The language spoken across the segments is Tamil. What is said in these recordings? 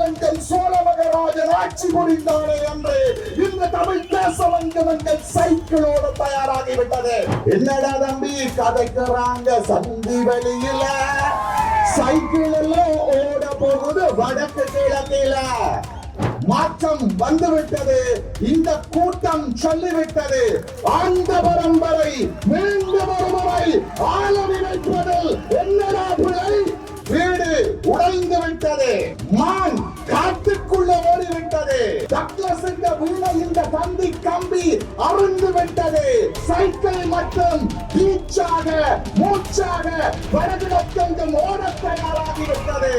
ராஜவலங்கன் சோழ மகராஜன் ஆட்சி புரிந்தானே என்று இந்த தமிழ் தேசம் எங்கள் சைக்கிளோட தயாராகிவிட்டது. என்னடா தம்பி கதைக்கிறாங்க சந்தி வெளியில. சைக்கிள் எல்லாம் ஓட போகுது வடக்கு கிழக்கில. மாற்றம் வந்துவிட்டது. இந்த கூட்டம் சொல்லிவிட்டது. ஆந்த பரம்பரை மீண்டும் ஒருமுறை ஆள நினைப்பதில் என்னடா பிழை? வீடு உடைந்து விட்டது. மான் காட்டுக்குள்ள ஓடிவிட்டது. டக்ளஸ் என்ற உள்ள இந்த தந்தி கம்பி அருந்து விட்டது. சைக்கிள் மட்டும் பீச்சாக மூச்சாக வடகிழக்கெங்கும் ஓட தயாராகிவிட்டது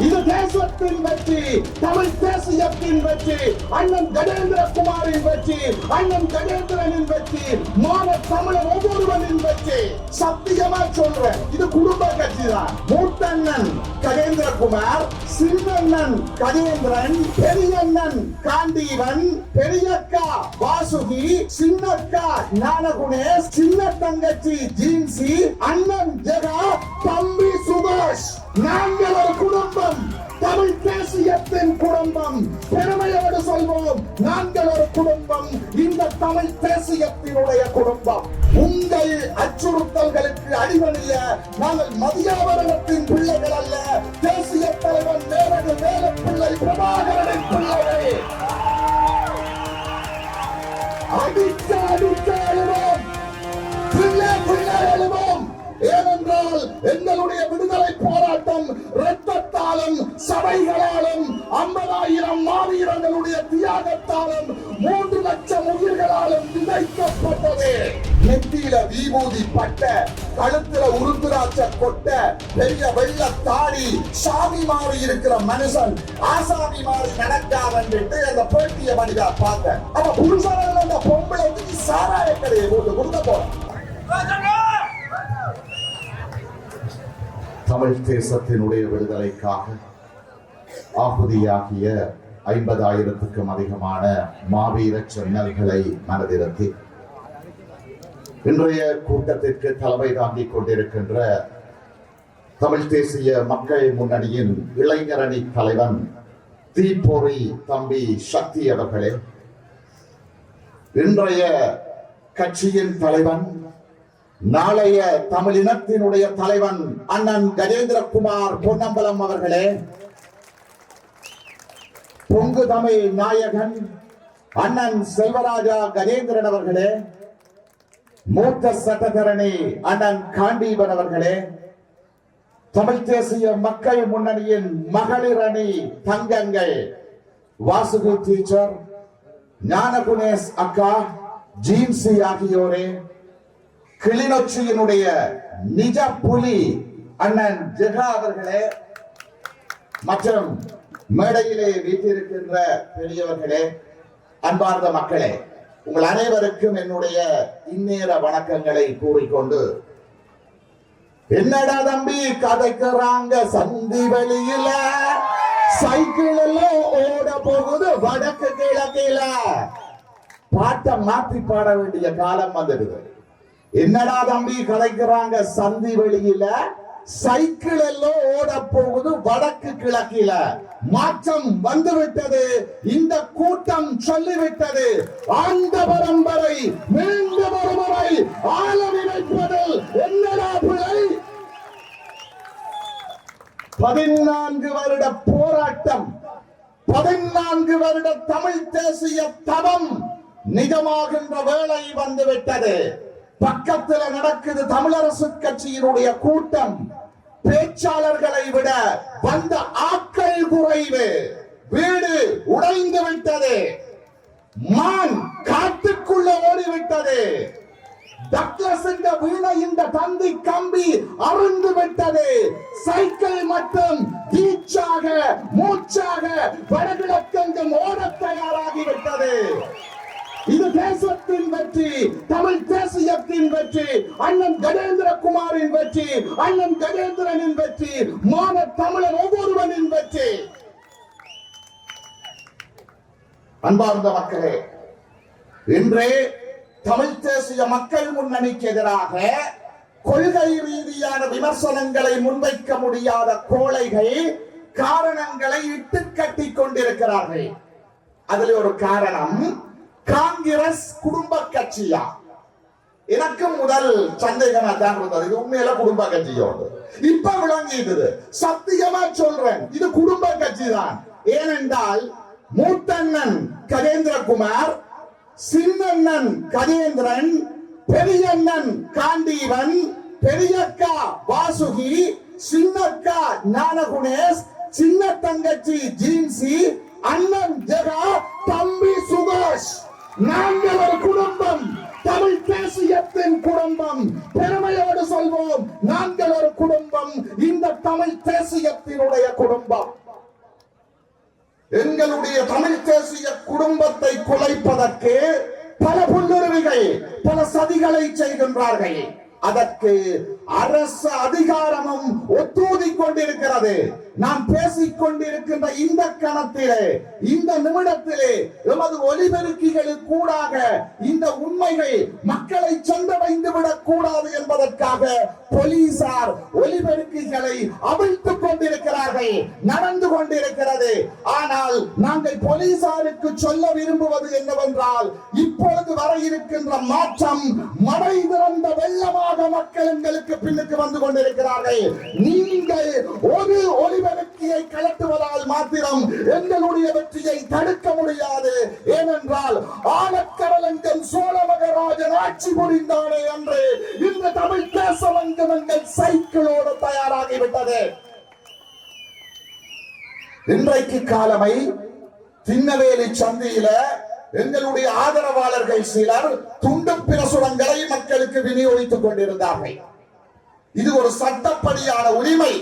இது தேசத்தின் வெற்றி தமிழ் தேசியத்தின் வெற்றி அண்ணன் கஜேந்திர குமாரின் வெற்றி அண்ணன் கஜேந்திரனின் வெற்றி மான தமிழர் ஒவ்வொருவனின் வெற்றி. சத்தியமா சொல்றேன் இது குடும்ப கட்சி தான் மூத்தண்ணன் கஜேந்திரகுமார் சின்னண்ணன் கஜேந்திரன் பெரியண்ணன் காந்தீவன் பெரியக்கா வாசுகி சின்னக்கா ஞானகுணேஷ் சின்ன தங்கச்சி ஜீன்சி அண்ணன் ஜெகா தம்பி சுபாஷ். நாங்கள் ஒரு குடும்பம் தமிழ் தேசியத்தின் குடும்பம். பெருமையோடு சொல்வோம் நாங்கள் ஒரு குடும்பம் இந்த தமிழ் தேசியத்தினுடைய குடும்பம். உங்கள் அச்சுறுத்தல்களுக்கு அடிபணிய நாங்கள் மதியாவரணத்தின் பிள்ளைகள் அல்ல தேசிய தலைவன் நேரடி வேல பிள்ளை பிரபாகரனின் பிள்ளைகள். அடிக்க அடிக்க எழுவோம் பிள்ளை பிள்ளை எழுவோம் ஏனென்றால் எங்களுடைய விடுதலை ரத்தத்தாலும் சபைகளாலும் ஐம்பதாயிரம் மாவீரங்களுடைய தியாகத்தாலும் மூன்று லட்சம் உயிர்களாலும் விதைக்கப்பட்டது. நெத்தியில விபூதி பட்ட கழுத்துல உருத்துராட்ச கொட்ட பெரிய வெள்ள தாடி சாமி மாறி இருக்கிற மனுஷன் ஆசாமி மாறி நடக்காதன்ட்டு அந்த பேட்டிய மனிதா பார்த்தேன் அப்ப புருஷன் அந்த பொம்பளைக்கு சாராய கடையை போட்டு கொடுக்க போறான். தமிழ் தேசத்தினுடைய விடுதலைக்காக ஆகுதியாகிய ஐம்பதாயிரத்துக்கும் அதிகமான மாவீர சென்னல்களை மனதிறத்தி இன்றைய கூட்டத்திற்கு தலைமை தாங்கிக் கொண்டிருக்கின்ற தமிழ் தேசிய மக்கள் முன்னணியின் இளைஞரணி தலைவன் தீப்பொறி தம்பி சக்தி அவர்களே இன்றைய கட்சியின் தலைவன் நாளைய தமிழினத்தினுடைய தலைவன் அண்ணன் கஜேந்திரகுமார் பொன்னம்பலம் அவர்களே. பொங்கு தமிழ் நாயகன் அண்ணன் செல்வராஜா கஜேந்திரன் அவர்களே. மூத்த சட்டத்தரணி அண்ணன் காண்டீபன் அவர்களே. தமிழ் தேசிய மக்கள் முன்னணியின் மகளிர் அணி தங்கங்கள். வாசுகி டீச்சர் ஞானகுணேஷ் அக்கா ஜீன்சி ஆகியோரே. கிளிநொச்சியினுடைய நிஜ புலி அண்ணன் ஜெகா அவர்களே மற்றும் மேடையிலே வீட்டிருக்கின்ற பெரியவர்களே அன்பார்ந்த மக்களே உங்கள் அனைவருக்கும் என்னுடைய இந்நேர வணக்கங்களை கூறிக்கொண்டு என்னடா தம்பி கதைக்கிறாங்க சந்தி வெளியில? சைக்கிள் எல்லாம் ஓட போகுது வடக்கு கிழக்கில. பாட்டை மாற்றி பாட வேண்டிய காலம் வந்துடுது. என்னடா தம்பி கலைக்கிறாங்க? சந்தி வெளியில சைக்கிள் எல்லாம் ஓட போகுது வடக்கு கிழக்கில. மாற்றம் வந்துவிட்டது. இந்த கூட்டம் சொல்லிவிட்டது. ஆண்ட பரம்பரை மீண்ட ஒரு முறை என்னடா பிழை? பதினான்கு வருட போராட்டம் பதினான்கு வருட தமிழ் தேசிய தவம் நிஜமாகின்ற வேலை வந்துவிட்டது. பக்கத்துல நடக்குது தமிழரசு கட்சியினுடைய கூட்டம். பேச்சாளர்களை விட வந்த ஆட்கள் குறைவு. வீடு உடைந்து விட்டது. மான் காட்டுக்குள்ள ஓடிவிட்டது. டக்ளஸ் என்ற வீணை இந்த தந்தி கம்பி அருந்து விட்டது. சைக்கிள் மட்டும் தீச்சாக மூச்சாக வடகிழக்கெங்கும் ஓட தயாராகி விட்டது. இது தேசத்தின் வெற்றி தமிழ் தேசியத்தின் வெற்றி அண்ணன் கஜேந்திரகுமாரின் வெற்றி அண்ணன் கஜேந்திரனின் வெற்றி மான தமிழர் ஒவ்வொருவனின் வெற்றி. அன்பார்ந்த மக்களே இன்றே தமிழ் தேசிய மக்கள் முன்னணிக்கு எதிராக கொள்கை ரீதியான விமர்சனங்களை முன்வைக்க முடியாத கோழைகள் காரணங்களை இட்டுக்கட்டி கட்டிக் கொண்டிருக்கிறார்கள். அதில் ஒரு காரணம் காங்கிரஸ் குடும்ப கட்சியா? எனக்கு முதல் சந்தேகமா தான் இருந்தது. இது உண்மையில குடும்ப கட்சியோடு இப்ப விளங்கிடுது சத்தியமா சொல்றேன். இது குடும்ப கட்சி தான் ஏனென்றால் மூத்தண்ணன் கஜேந்திரகுமார் சின்னண்ணன் கஜேந்திரன் பெரியண்ணன் காண்டீவன் பெரியக்கா வாசுகி சின்னக்கா ஞானகுணேஷ் சின்ன தங்கச்சி ஜீன்சி அண்ணன் ஜெகா தம்பி நாங்கள் ஒரு குடும்பம். தமிழ் தேசியத்தின் குடும்பம். பெருமையோடு சொல்வோம் நாங்கள் ஒரு குடும்பம். இந்த தமிழ் தேசியத்தினுடைய குடும்பம். எங்களுடைய தமிழ் தேசிய குடும்பத்தை குலைப்பதற்கு பல புல்லுருவிகள் பல சதிகளை செய்கின்றார்கள். அதற்கு அரசு அதிகாரமும் ஒத்தூதி கொண்டிருக்கிறது நான் பேசிக் கொண்டிருக்கின்ற இந்த கணத்திலே இந்த நிமிடத்திலே எமது ஒலிபெருக்கிகளுக்கு கூடாக இந்த உண்மைகள் மக்களை சென்றடைந்து விடக் கூடாது என்பதற்காக போலீசார் ஒலிபெருக்கிகளை அவிழ்த்துக் கொண்டிருக்கிறார்கள் நடந்து கொண்டிருக்கிறது. ஆனால் நாங்கள் போலீசாருக்கு சொல்ல விரும்புவது என்னவென்றால் இப்பொழுது வர இருக்கின்ற மாற்றம் மழை திறந்த வெள்ளமாக மக்கள் எங்களுக்கு பின்னுக்கு வந்து கொண்டிருக்கிறார்கள். நீங்கள் ஒரு ஒலிபெருக்கியை கலட்டுவதால் மாத்திரம் எங்களுடைய வெற்றியை தடுக்க முடியாது. ஏனென்றால் ஆழக்கடலங்கம் சோழ ஆட்சி புரிந்தானே என்று இந்த தமிழ் தேசமங்கம் எங்கள் சைக்கிளோடு தயாராகிவிட்டது. இன்றைக்கு காலமை திண்ணவேலி சந்தியில எங்களுடைய ஆதரவாளர்கள் சிலர் துண்டு பிரசுரங்களை மக்களுக்கு விநியோகித்துக் கொண்டிருந்தார்கள். இது ஒரு சட்டப்படியான உரிமை.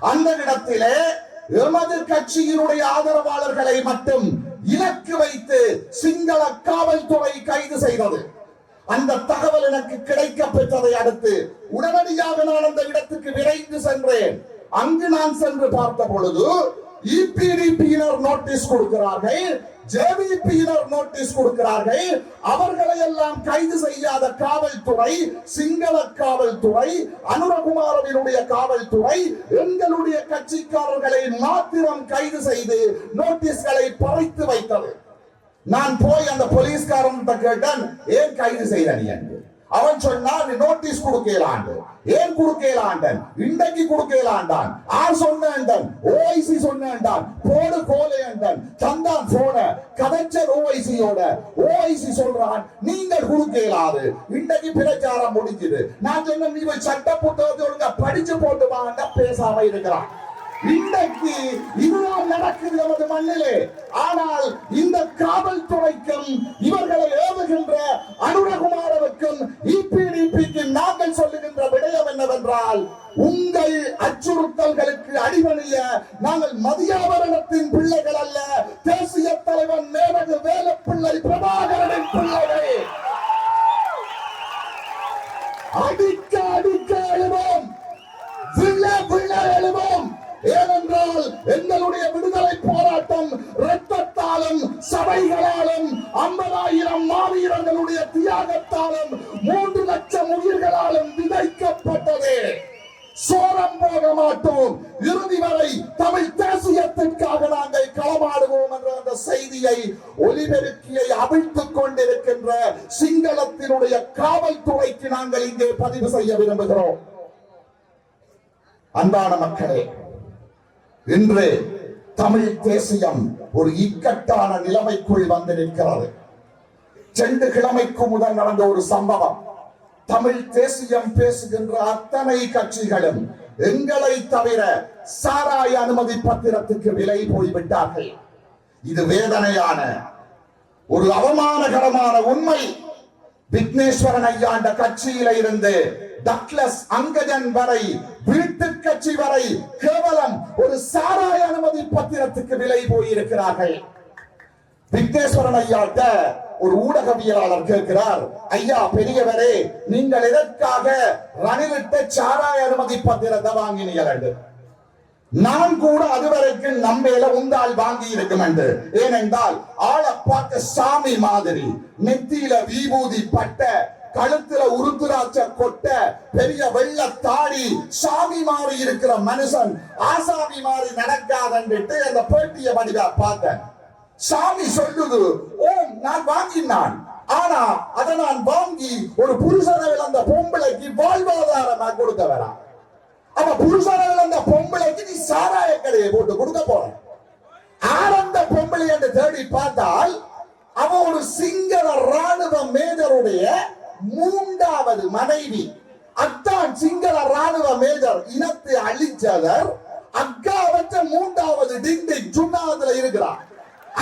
அந்த இடத்திலே எமது கட்சியினுடைய ஆதரவாளர்களை மட்டும் இலக்கு வைத்து சிங்கள காவல்துறை கைது செய்தது. அந்த தகவல் எனக்கு கிடைக்க பெற்றதை அடுத்து உடனடியாக நான் அந்த இடத்துக்கு விரைந்து சென்றேன். அங்கு நான் சென்று பார்த்த பொழுது இபிடிபியினர் நோட்டீஸ் கொடுக்கிறார்கள். ஜேவிபியினர் நோட்டீஸ் கொடுக்கிறார்கள். அவர்களை எல்லாம் கைது செய்யாத காவல்துறை சிங்கள காவல்துறை அனுரகுமாரவினுடைய காவல்துறை எங்களுடைய கட்சிக்காரர்களை மாத்திரம் கைது செய்து நோட்டீஸ்களை பறித்து வைத்தது. நான் போய் அந்த போலீஸ்காரன் கேட்டேன் ஏன் கைது செய்த நீ என்று அவன் சொன்னான் நீ நோட்டீஸ் கொடுக்கலாண்டு. ஏன் கொடுக்கலாண்டன்? இன்றைக்கு கொடுக்கலாண்டான். ஆர் சொன்னான் ஓஐசி சொன்னான் போடு கோலையண்டன் தந்தான் போன கதைச்சர் ஓஐசியோட ஓஐசி சொல்றான் நீங்கள் கொடுக்கலாது. இன்றைக்கு பிரச்சாரம் முடிஞ்சது. நான் சொன்ன நீ சட்ட புத்தகத்தை ஒழுங்கா படிச்சு போட்டு வாங்க பேசாம இருக்கிறான். இன்றைக்கு இதுதான் நடக்குது நமது மண்ணிலே. ஆனால் இந்த காவல்துறைக்கும் இவர்களை ஏவுகின்ற அனுரகுமாரவுக்கும் இபிடிபிக்கு நாங்கள் சொல்லுகின்ற விடயம் என்னவென்றால் உங்கள் அச்சுறுத்தல்களுக்கு அடிபணிய நாங்கள் மதியாவரணத்தின் பிள்ளைகள் அல்ல தேசிய தலைவன் மேலகு வேலப்பிள்ளை பிரபாகரனின் பிள்ளைகள். அடிக்க அடிக்க எழுவோம். விழ விழ எழுவோம். ஏனென்றால் எங்களுடைய விடுதலை போராட்டம் இரத்தத்தாலும் சபைகளாலும் ஐம்பதாயிரம் மாவீரர்களுடைய தியாகத்தாலும் மூன்று லட்சம் உயிர்களாலும் விதைக்கப்பட்டது. சோரம் போக மாட்டோம். இறுதி வரை தமிழ் தேசியத்திற்காக நாங்கள் களமாடுவோம் என்ற அந்த செய்தியை ஒலிபெருக்கியை அவிழ்த்துக் கொண்டிருக்கின்ற சிங்களத்தினுடைய காவல்துறைக்கு நாங்கள் இங்கே பதிவு செய்ய விரும்புகிறோம். அன்பான மக்களே இன்று தமிழ் தேசியம் ஒரு இக்கட்டான நிலைமைக்குள் வந்து நிற்கிறது. செண்டு கிழமைக்கு முதல் நடந்த ஒரு சம்பவம். தமிழ் தேசியம் பேசுகின்ற அத்தனை கட்சிகளும் எங்களை தவிர சாராய அனுமதி பத்திரத்துக்கு விலை போய்விட்டார்கள். இது வேதனையான ஒரு அவமானகரமான உண்மை. விக்னேஸ்வரன் ஐயாண்ட கட்சியில இருந்து டக்ளஸ் அங்கஜன் வரை வீட்டு கட்சி வரை கேவலம் ஒரு சாராய அனுமதி பத்திரத்துக்கு விலை போயிருக்கிறார்கள். விக்னேஸ்வரன் ஐயாட்ட ஒரு ஊடகவியலாளர் கேட்கிறார் ஐயா பெரியவரே நீங்கள் எதற்காக ரணிலிட்ட சாராய அனுமதி பத்திரத்தை வாங்கினீர்கள்? என்று நான் கூட அதுவரைக்கும் நம்மேல உந்தால் வாங்கி இருக்கும் என்று ஏனென்றால் ஆள பார்க்க சாமி மாதிரி நெத்தியில விபூதி பட்ட கழுத்துல உருத்துராட்ச கொட்ட பெரிய வெள்ள தாடி சாமி மாறி இருக்கிற மனுஷன் ஆசாமி மாறி நடக்காதன்ட்டு அந்த பேட்டிய வடிவா பார்த்தேன். சாமி சொல்லுது ஓம் நான் வாங்கினான். ஆனா அதை நான் வாங்கி ஒரு புருஷனை விளந்த பொம்பளைக்கு வாழ்வாதாரமா கொடுக்க வேணாம் அப்ப புருஷனை அந்த பொம்பளைக்கு நீ சாராய கடையை போட்டு கொடுக்க போற ஆனந்த பொம்பளை என்று தேடி பார்த்தால் அவன் ஒரு சிங்கள ராணுவ மேஜருடைய மூன்றாவது மனைவி. அத்தான் சிங்கள ராணுவ மேஜர் இனத்தை அழிச்சவர் அக்கா வச்ச மூன்றாவது டிண்டிங் சுண்ணாவதுல இருக்கிறார்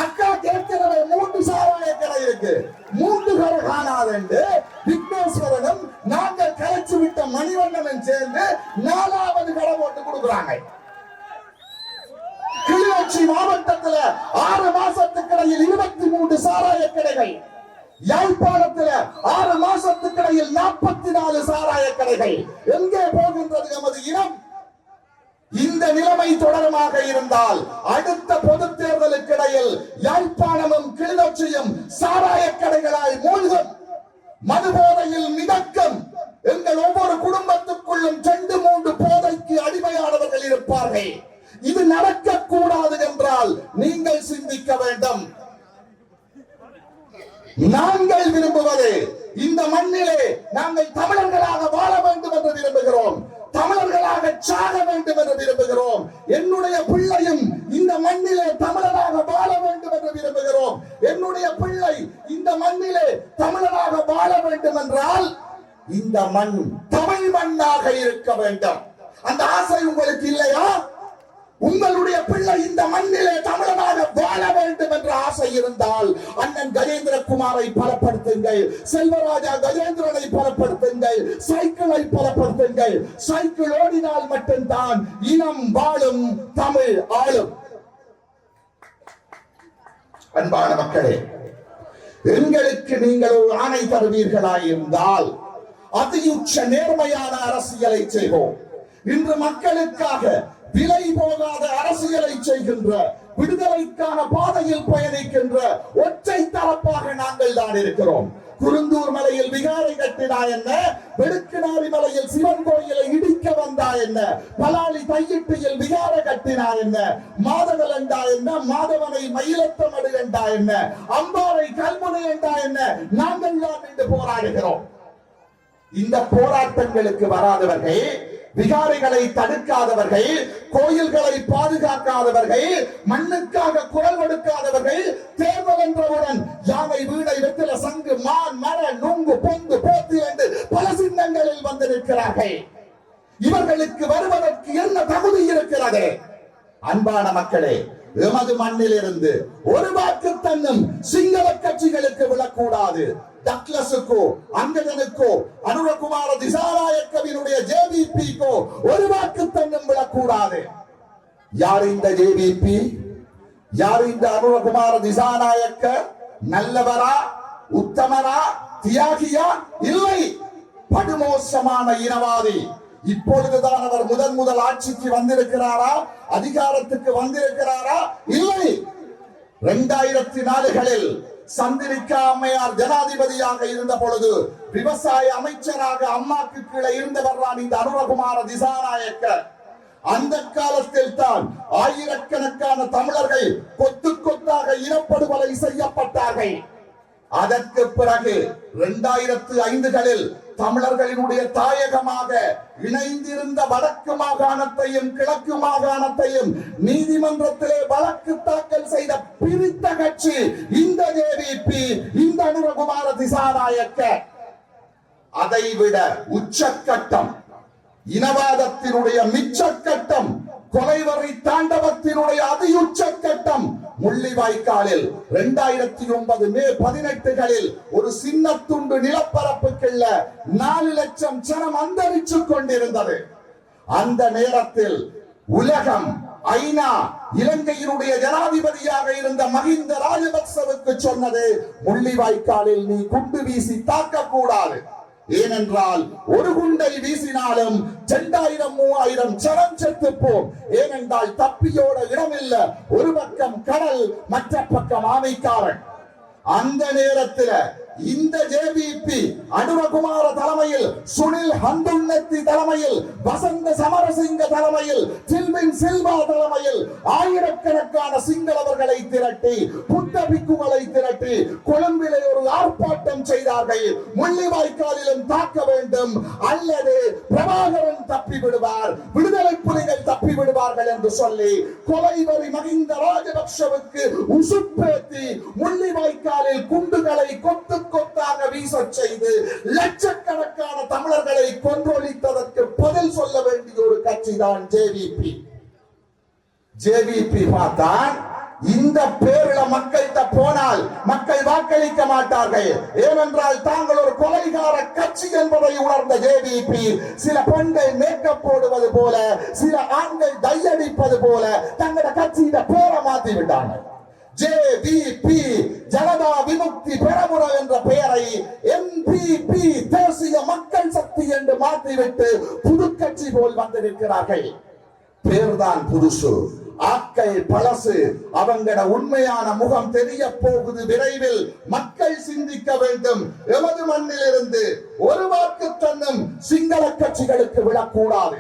அக்கா கேட்கிறவை மூன்று சாராய கடை இருக்கு மூன்று கடை காணாதென்று விக்னேஸ்வரனும் நாங்கள் கலைச்சு விட்ட மணிவண்ணனும் சேர்ந்து நாலாவது கடை போட்டு கொடுக்குறாங்க. கிளிநொச்சி மாவட்டத்துல ஆறு மாசத்துக்கிடையில் இருபத்தி மூன்று சாராய கடைகள். யாழ்ப்பாணத்துல ஆறு மாசத்துக்கிடையில் நாற்பத்தி நாலு சாராய கடைகள். எங்கே போகின்றது நமது இனம்? இந்த நிலைமை தொடரமாக இருந்தால் அடுத்த பொது தேர்தலுக்கு இடையில் யாழ்ப்பாணமும் கிளிநொச்சியும் சாராய கடைகளாய் மூழ்கும். மது போதையில் மிதக்கும். எங்கள் ஒவ்வொரு குடும்பத்துக்குள்ளும் ரெண்டு மூன்று போதைக்கு அடிமையானவர்கள் இருப்பார்கள். இது நடக்க கூடாது என்றால் நீங்கள் சிந்திக்க வேண்டும். நாங்கள் விரும்புவது இந்த மண்ணிலே நாங்கள் தமிழர்களாக வாழ வேண்டும் என்று விரும்புகிறோம். தமிழர்களாக சாக வேண்டும் என்று விரும்புகிறோம். என்னுடைய பிள்ளையும் இந்த மண்ணிலே தமிழராக வாழ வேண்டும் என்று விரும்புகிறோம். என்னுடைய பிள்ளை இந்த மண்ணிலே தமிழராக வாழ வேண்டும் என்றால் இந்த மண் தமிழ் மண்ணாக இருக்க வேண்டும். அந்த ஆசை உங்களுக்கு இல்லையா? உங்களுடைய பிள்ளை இந்த மண்ணிலே தமிழனாக வாழ வேண்டும் என்ற ஆசை இருந்தால் அண்ணன் கஜேந்திரகுமாரை பலப்படுத்துங்கள். செல்வராஜா கஜேந்திரனை பலப்படுத்துங்கள். சைக்கிளை பலப்படுத்துங்கள். சைக்கிள் ஓடினால் மட்டும்தான் இனம் வாழும் தமிழ் ஆளும். அன்பான மக்களே எங்களுக்கு நீங்கள் ஒரு ஆணை தருவீர்களாயிருந்தால் அதியுச்ச நேர்மையான அரசியலை செய்வோம். இன்று மக்களுக்காக விலை போகாத அரசியலை செய்கின்ற விடுதலைக்கான பாதையில் பயணிக்கின்ற ஒற்றை தரப்பாக நாங்கள் தான் இருக்கிறோம். குருந்தூர் மலையில் விகாரை கட்டினா என்ன? வெடுக்கினாரி மலையில் சிவன் கோயிலை இடிக்க வந்தா என்ன? பலாலி தையிட்டியில் விகார கட்டினா என்ன? மாதவல் என்றா என்ன? மாதவனை மயிலத்தமடு என்றா என்ன? அம்பாறை கல்முனை என்றா என்ன? நாங்கள் தான் நின்று போராடுகிறோம். இந்த போராட்டங்களுக்கு வராதவர்கள் விகாரிகளை தடுக்காதவர்கள் கோயில்களை பாதுகாக்காதவர்கள் மண்ணுக்காக குரல் கொடுக்காதவர்கள் தேர்தல் என்றவுடன் யானை வீடை வெற்றில சங்கு மான் மர நுங்கு பொங்கு போத்து என்று பல சின்னங்களில் வந்து நிற்கிறார்கள் இவர்களுக்கு வருவதற்கு என்ன தகுதி இருக்கிறது? அன்பான மக்களே எமது மண்ணில் இருந்து ஒரு வாக்கு தன்னும் சிங்கள கட்சிகளுக்கு விழக்கூடாது. டக்ளஸுக்கோ அங்கதனுக்கோ அனுரகுமார திசாராயக்கவினுடைய ஜேவிபிக்கோ ஒரு வாக்கு தன்னும் விழக்கூடாது. யார் இந்த ஜேபிபி யார் இந்த அனுரகுமார திசாநாயக்க? நல்லவரா? உத்தமரா? தியாகியா? இல்லை. படுமோசமான இனவாதி. இப்பொழுதுதான் அவர் முதன் முதல் ஆட்சிக்கு வந்திருக்கிறாரா? அதிகாரத்துக்கு வந்திருக்கிறாரா? இல்லை. இரண்டாயிரத்தி நாலுகளில் சந்திரிக்கா அம்மையார் ஜனாதிபதியாக இருந்த பொழுது விவசாய அமைச்சராக அம்மாக்கு கீழே இருந்தவர் தான் இந்த அனுரகுமார திசாநாயக்கர். அந்த காலத்தில் தான் ஆயிரக்கணக்கான தமிழர்கள் கொத்து கொத்தாக இனப்படுகொலை செய்யப்பட்டார்கள். அதற்கு பிறகு இரண்டாயிரத்து ஐந்துகளில் தமிழர்களினுடைய தாயகமாக இணைந்திருந்த வடக்கு மாகாணத்தையும் கிழக்கு மாகாணத்தையும் நீதிமன்றத்திலே வழக்கு தாக்கல் செய்த பிரித்த கட்சி இந்த ஜேவிபி இந்த அனுரகுமார திசாநாயக்க. அதைவிட உச்சக்கட்டம் இனவாதத்தினுடைய மிச்சக்கட்டம் கொலைவரை தாண்டவத்தினுடைய அதியுச்சக்கட்டம் முள்ளிவாய்க்காலில் இரண்டாயிரத்தி ஒன்பது மே பதினெட்டுகளில் ஒரு சின்ன துண்டு நிலப்பரப்புக்குள்ள நாலு லட்சம் ஜனம் அந்தரிச்சுக் கொண்டிருந்தது. அந்த நேரத்தில் உலகம் ஐநா இலங்கையினுடைய ஜனாதிபதியாக இருந்த மஹிந்த ராஜபக்சவுக்கு சொன்னது முள்ளிவாய்க்காலில் நீ குண்டு வீசி தாக்கக்கூடாது ஏனென்றால் ஒரு குண்டை வீசினாலும் இரண்டாயிரம் மூவாயிரம் சரம் செத்துப்போம். ஏனென்றால் தப்பியோட இடமில்ல. ஒரு பக்கம் கடல் மற்ற பக்கம் ஆமைக்காரன். அந்த நேரத்தில் இந்த ஜேபிபி அனுரகுமார தலைமையில் சுனில் ஹந்துன்னத்தி தலைமையில் வசந்த சமரசிங்க தலைமையில் சில்வின் சில்வா தலைமையில் ஆயிரக்கணக்கான சிங்களவர்களை திரட்டி புத்த பிக்குகளை திரட்டி கொழும்பிலே ஒரு ஆர்ப்பாட்டம் செய்தார்கள். முள்ளிவாய்க்காலிலும் தாக்க வேண்டும். அல்லது பிரபாகரன் தப்பி விடுவார் விடுதலை புலிகள் தப்பி விடுவார்கள் என்று சொல்லி கொலைவரி மகிந்த ராஜபக்ஷவுக்கு உசுப்பேத்தி முள்ளிவாய்க்காலில் குண்டுகளை கொத்து கொத்தாக வீச செய்து லட்சக்கணக்கான தமிழர்களை கொன்றொழித்ததற்கு பதில் சொல்ல வேண்டிய ஒரு கட்சி தான் ஜேவிபி. ஜேவிபி பார்த்தான் இந்த பேரில மக்கள்கிட்ட போனால் மக்கள் வாக்களிக்க மாட்டார்கள். ஏனென்றால் தாங்கள் ஒரு கொலைகார கட்சி என்பதை உணர்ந்த ஜேடிபி சில பெண்கள் மேக்கப் போடுவது போல சில ஆண்கள் டையடிப்பது போல தங்களோட கட்சியிட பேரை மாத்தி விட்டாங்க ஜேவிபி ஜனதா விமுக்தி பெரமுற என்ற பெயரை எம்பிபி தேசிய மக்கள் சக்தி என்று மாற்றிவிட்டு புது கட்சி போல் வந்திருக்கிறார்கள் பேர்தான் புதுசு. ஆக்கை பழசு. அவங்கட உண்மையான முகம் தெரிய போகுது விரைவில். மக்கள் சிந்திக்க வேண்டும். எமது மண்ணிலிருந்து ஒரு வாக்கு தன்னும் சிங்கள கட்சிகளுக்கு விடக்கூடாது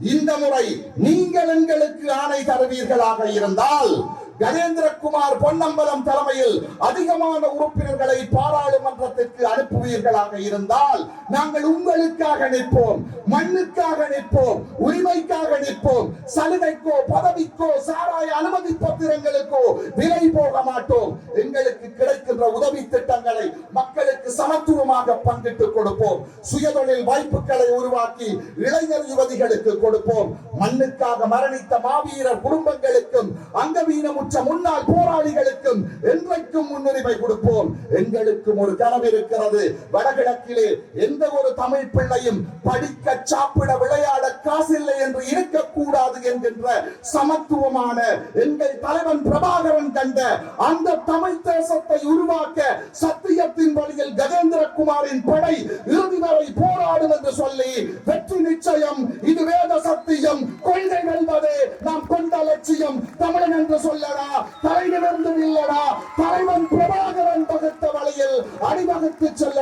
இந்த முறை நீங்கள் எங்களுக்கு ஆணை தருவீர்களாக இருந்தால் கஜேந்திரகுமார் பொன்னம்பலம் தலைமையில் அதிகமான உறுப்பினர்களை பாராளுமன்றத்திற்கு அனுப்புவீர்களாக இருந்தால் நாங்கள் உங்களுக்காக நிற்போம் மண்ணுக்காக நிற்போம் உரிமைக்காக நிற்போம். சலுகைக்கோ பதவிக்கோ சாராய அனுமதி பத்திரங்களுக்கோ விலை போக மாட்டோம். எங்களுக்கு கிடைக்கின்ற உதவி திட்டங்களை மக்களுக்கு சமத்துவமாக பங்கிட்டு கொடுப்போம். சுயதொழில் வாய்ப்புகளை உருவாக்கி இளைஞர் யுவதிகளுக்கு கொடுப்போம். மண்ணுக்காக மரணித்த மாவீரர் குடும்பங்களுக்கும் அங்கவீனமுற்ற முன்னாள் போராளிகளுக்கும் என்றைக்கும் முன்னுரிமை கொடுப்போம். எங்களுக்கும் ஒரு கனவு இருக்கிறது. வடகிழக்கிலே எந்த ஒரு தமிழ் பிள்ளையும் படிக்க சாப்பிட விளையாட காசு இல்லை என்று இருக்கக்கூடாது என்கின்ற சமத்துவமான எங்கள் தலைவன் பிரபாகரன் கண்ட அந்த தமிழ் தேசத்தை உருவாக்க சத்தியத்தின் வழியில் கஜேந்திரகுமாரின் படை இறுதி வரை போராடும் என்று சொல்லி வெற்றி நிச்சயம் இது வேத சத்தியம். கொள்கை வெல்வதே நாம் கொண்ட லட்சியம். தமிழன் என்று சொல்லடா தலை நிமிர்ந்து இல்லடா தலைவன் பிரபாகரன் வகுத்த வழியில் அடிவகுத்து செல்ல